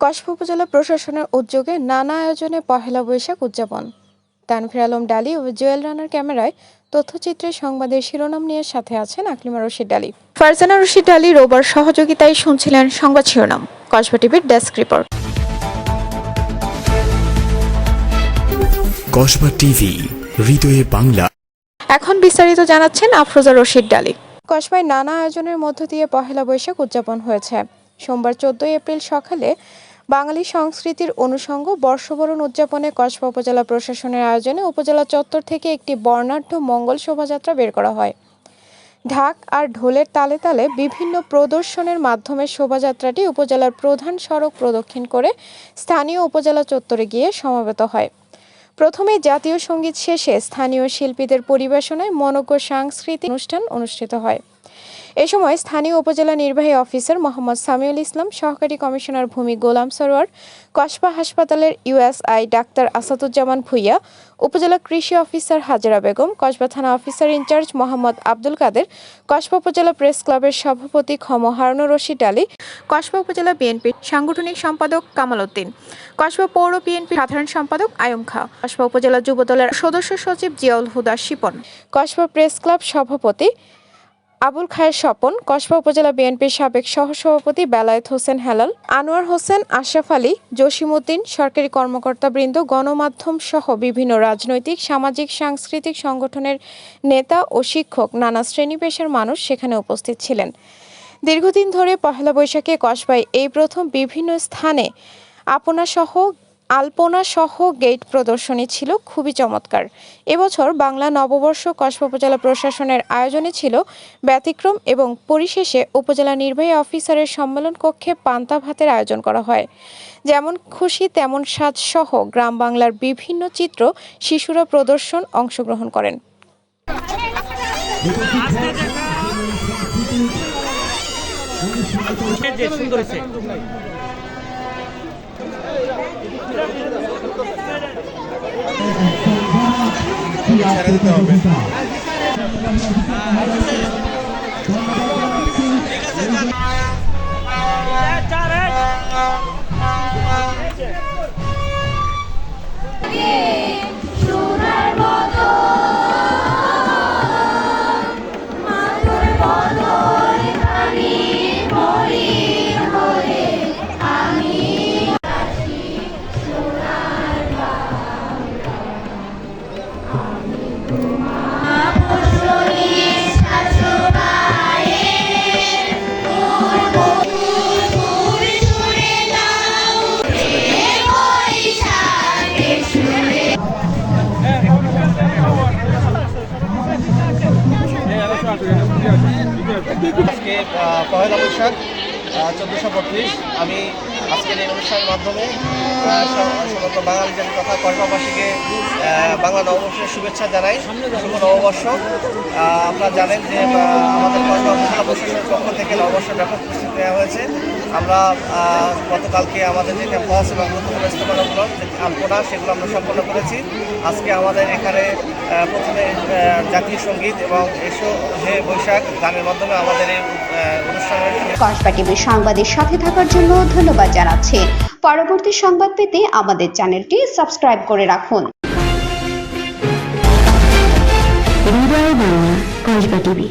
কসবা উপজেলা প্রশাসনের উদ্যোগে নানা আয়োজনে পহেলা বৈশাখ উদযাপন। তানভীর আলম ডালি ও জুয়েল রানার ক্যামেরায় তথ্যচিত্রে সংবাদের শিরোনাম নিয়ে সাথে আছেন আকলিমা রশিদ ডালি। ফারজানা রশিদ ডালি রোবার সহযোগিতায় শুনছিলেন সংবাদ শিরোনাম। কসবা টিভির ডেস্ক রিপোর্ট। কসবা টিভি হৃদয়ে বাংলা। এখন বিস্তারিত জানাচ্ছেন আফরোজা রশিদ ডালি। কসবায় নানা আয়োজনের মধ্য দিয়ে পহেলা বৈশাখ উদযাপন হয়েছে। সোমবার চোদ্দই এপ্রিল সকালে বাঙালি সংস্কৃতির অনুষঙ্গ বর্ষবরণ উদযাপনে কসবা উপজেলা প্রশাসনের আয়োজনে উপজেলা চত্বর থেকে একটি বর্ণাঢ্য মঙ্গল শোভাযাত্রা বের করা হয়। ঢাক আর ঢোলের তালে তালে বিভিন্ন প্রদর্শনের মাধ্যমে শোভাযাত্রাটি উপজেলার প্রধান সড়ক প্রদক্ষিণ করে স্থানীয় উপজেলা চত্বরে গিয়ে সমাবেত হয়। প্রথমে জাতীয় সংগীত শেষে স্থানীয় শিল্পীদের পরিবেশনায় মনোজ্ঞ সাংস্কৃতিক অনুষ্ঠান অনুষ্ঠিত হয়। এ সময় স্থানীয় উপজেলা নির্বাহী অফিসার মোহাম্মদ সামিউল ইসলাম, সহকারী কমিশনার ভূমি গোলাম সরোয়ার কসবা হাসপাতালের ইউএসআই ডাক্তার আসাদুজ্জামান ভুইয়া, উপজেলা কৃষি অফিসার হাজেরা বেগম কসবা থানা officer in charge Mohammad Abdul Kader Kasba উপজেলা প্রেস ক্লাবের সভাপতি খম হারুনুর রশিদ আলী কসবা উপজেলা বিএনপির সাংগঠনিক সম্পাদক কামাল উদ্দিন কসবা পৌর বিএনপি সাধারণ সম্পাদক আয়ম খা কসবা উপজেলা যুবদলের সদস্য সচিব জিয়াউল হুদা শিপন কসবা প্রেস ক্লাব সভাপতি আবুল খায়ের স্বপন কসবা উপজেলা বিএনপির সাবেক সহসভাপতি বেলায়েত হোসেন হেলাল, আনোয়ার হোসেন আশরাফ আলী, জসিমউদ্দিন সরকারি কর্মকর্তাবৃন্দ, গণমাধ্যম সহ বিভিন্ন রাজনৈতিক, সামাজিক, সাংস্কৃতিক সংগঠনের নেতা ও শিক্ষক নানা শ্রেণি পেশার মানুষ সেখানে উপস্থিত ছিলেন। দীর্ঘদিন ধরে পহেলা বৈশাখে কসবায় এই প্রথম বিভিন্ন স্থানে আপনা সহ আলপনা সহ গেট প্রদর্শনী ছিল খুবই চমৎকার। এবছর বাংলা নববর্ষ কসবা উপজেলা প্রশাসনের আয়োজনে ছিল ব্যতিক্রম এবং পরিশেষে উপজেলা নির্বাহী অফিসারের সম্মেলন কক্ষে পান্তা ভাতের আয়োজন করা হয়। যেমন খুশি, তেমন সাজ সহ গ্রাম বাংলার বিভিন্ন চিত্র শিশুরা প্রদর্শন অংশগ্রহণ করেন। সুন্দর হয়েছে কি আজকে পয়লা বৈশাখ চোদ্দোশো বত্রিশ। আমি আজকের এই অনুষ্ঠানের মাধ্যমে আহ, সম- সমগ্র বাঙালি জাতি তথা কর্মবাসীকে বাংলা নববর্ষের শুভেচ্ছা জানাই। শুভ নববর্ষ। আপনারা জানেন যে আমাদের কর্ম উপজেলা প্রশাসনের পক্ষ থেকে নববর্ষ ব্যাপক প্রস্তুতি নেওয়া হয়েছে। আমরা গতকালকে আমাদের যে ক্যাম্পাস এবং গুরুত্বপূর্ণ স্থাপনাগুলো যে আলপনা সেগুলো আমরা সম্পন্ন করেছি। আজকে আমাদের এখানে প্রথমে জাতীয় সংগীত এবং এসো হে বৈশাখ গানের মাধ্যমে আমাদের এই অনুষ্ঠানের সংবাদের সাথে থাকার জন্য ধন্যবাদ জানাচ্ছি। পরবর্তী সংবাদ পেতে আমাদের চ্যানেলটি সাবস্ক্রাইব করে রাখুন। টিভি।